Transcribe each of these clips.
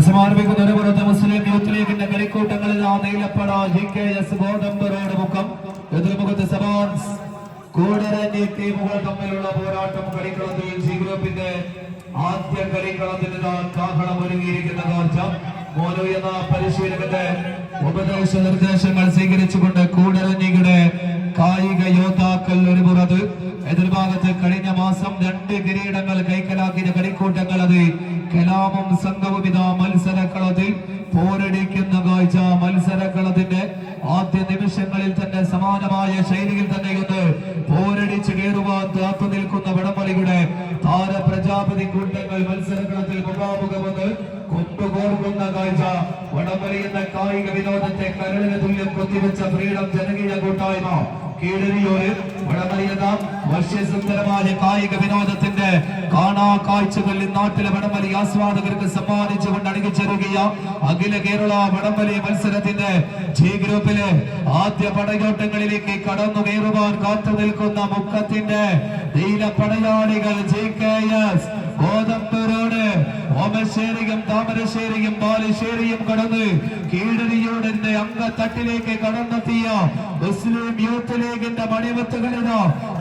സമാരംഭിക്കുന്ന ഒരു മുസ്ലിം യൂത്ത് ലീഗിന്റെ കളിക്കൂട്ടങ്ങളിൽ ആ നീലപ്പട G K S Gothambu road മുഖം. എതിർമുഖത്ത് സബാൻസ്. കൂടരഞ്ഞി ടീമുകൾ തമ്മിലുള്ള പോരാട്ടം കളിക്കളത്തിൽ ജി ഗ്രൂപ്പിന്റെ ആദ്യ കളിക്കളത്തിൽ കാഹളം ഒരുങ്ങിയിരിക്കുന്ന കാഴ്ച മോനു എന്ന പരിശീലകന്റെ ഉപദേശ നിർദ്ദേശങ്ങൾ സ്വീകരിച്ചുകൊണ്ട് മാസം രണ്ട് കിരീടങ്ങൾ കൈക്കലാക്കിയ കളിക്കൂട്ടങ്ങൾ അത്. കലാപം സംഘവും ഇതാ മത്സരക്കളത്തിൽ പോരടിക്കുന്ന കാഴ്ച മത്സരക്കളത്തിന്റെ ആദ്യ നിമിഷങ്ങളിൽ തന്നെ സമാനമായ ശൈലിയിൽ തന്നെ ഇന്ന് പോരടിച്ച് കയറുവാൻ കാത്തു നിൽക്കുന്ന വടംവലിയുടെ താര പ്രജാപതി കൂട്ടങ്ങൾ മത്സരക്കളത്തിൽ മുഖാമുഖമെന്ന് കൊണ്ടുപോകുന്ന കാഴ്ച. വടംവലി എന്ന കായിക വിനോദത്തെ കരളിന് തുല്യം കൊത്തിവെച്ച ഫ്രീഡം ജനകീയ കൂട്ടായ്മ. കീഴരിയോര് വടംവലിയെന്ന വശ്യസുന്ദരമായ കായിക വിനോദത്തിന്റെ കാണാ കാഴ്ചകൾ നാട്ടിലെ വടംവലി ആസ്വാദകർക്ക് സമ്മാനിച്ചുകൊണ്ട് അണിയിച്ചെറുകിയ അഖില കേരള വടംവലി മത്സരത്തിന്റെ ജി ഗ്രൂപ്പിലെ ആദ്യ പടയോട്ടങ്ങളിലേക്ക് കടന്നു കയറുവാൻ കാത്തു നിൽക്കുന്ന മുക്കത്തിന്റെ നീല പടയാളികൾ ജി കെ എസ് ഗോതമ്പൂരോട് ഓമശ്ശേരിയും താമരശ്ശേരിയും ബാലുശ്ശേരിയും കടന്ന് കീഴരിയോടെ അംഗത്തട്ടിലേക്ക് കടന്നെത്തിയ മുസ്ലിം യൂത്ത് ലീഗിന്റെ മണിമത്തുകളിത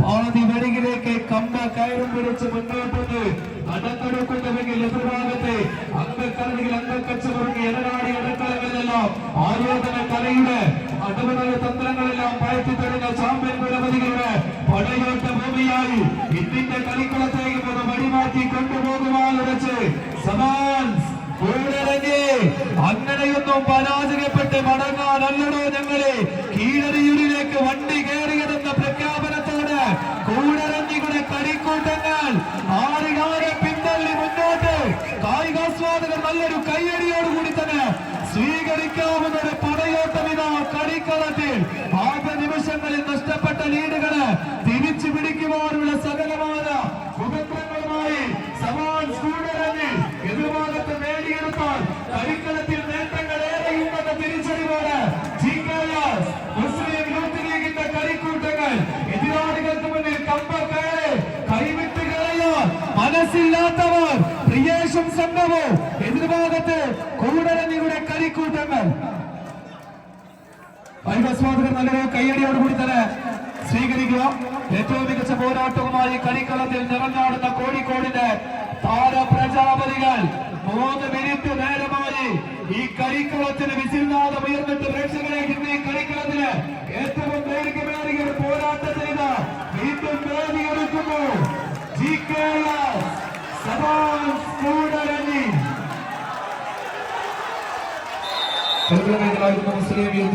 പാതി കമ്പ കയറും പിടിച്ച് മുന്നോട്ട് അടക്കെടുക്കുന്നുവെങ്കിൽ എതിർഭാഗത്തെ അംഗക്കരണികൾ അംഗക്കച്ചവർക്ക് എതിരാടി അടുക്കളകളിലെല്ലാം. ആയോധന കലയുടെ അടവുകളുടെ തന്ത്രങ്ങളെല്ലാം പയറ്റി തെളിഞ്ഞ ചാമ്പ്യൻ കുലപതികളുടെ പടയോട്ട ഭൂമിയായി ഇന്ത്യന്റെ കളിക്കളത്തേക്ക് ഒരു വഴിമാറ്റി കൊണ്ടുപോകുവാൻ ഉറച്ച് സമാൻസ് അങ്ങനെയൊന്നും പരാജയപ്പെട്ട് മടങ്ങാനല്ലടോ ഞങ്ങളെ. കീഴരിയൂരിലേക്ക് നല്ലൊരു കയ്യടിയോടുകൂടി തന്നെ സ്വീകരിക്കാവുന്ന ഒരു പടയോട്ടം ഇതാ കളിക്കളത്തിൽ. ആദ്യ നിമിഷങ്ങളിൽ നഷ്ടപ്പെട്ട ലീഡുകൾ തിരിച്ചു പിടിക്കുവാനുള്ള സകലമായ ഉപദ്രവങ്ങളുമായി സമാൻ സ്കൂളിൽ എതിർഭാഗത്ത് നേടിയെടുത്താൽ കളിക്കളത്തിൽ നേട്ടങ്ങൾ ഏറെയുണ്ടെന്ന തിരിച്ചറിവാണ് മുസ്ലിം യൂത്ത് ലീഗിന്റെ കളിക്കൂട്ടങ്ങൾ എതിരാളികൾക്ക് മുന്നിൽ കമ്പ കയറി കൈവിട്ട് കളയാൻ മനസ്സില്ലാത്തവർ പ്രിയേഷം സംഭവം. എതിർഭാഗത്ത് കൂടരഞ്ഞിയുടെ കരിക്കൂട്ടങ്ങൾ. കായികാസ്വാദകർ നല്ലൊരു കയ്യടിയോടുകൂടി തന്നെ സ്വീകരിക്കുക. ഏറ്റവും മികച്ച പോരാട്ടവുമായി കളിക്കളത്തിൽ നിറഞ്ഞാടുന്ന കോഴിക്കോടിന്റെ താര പ്രജാപതികൾ മൂന്ന് മിനിറ്റ് നേരമായി ഈ കളിക്കളത്തിന് വിസിൽനാഥം ഉയർന്നിട്ട് പ്രേക്ഷകരെ ഇന്ന് ഈ കളിക്കളത്തിന് ഏറ്റവും ദൈർഘ്യമേറിയ ഒരു പോരാട്ടത്തിന് വീണ്ടും നേടിയെടുക്കുന്നു G K S Saban Koodaranji Muslim youth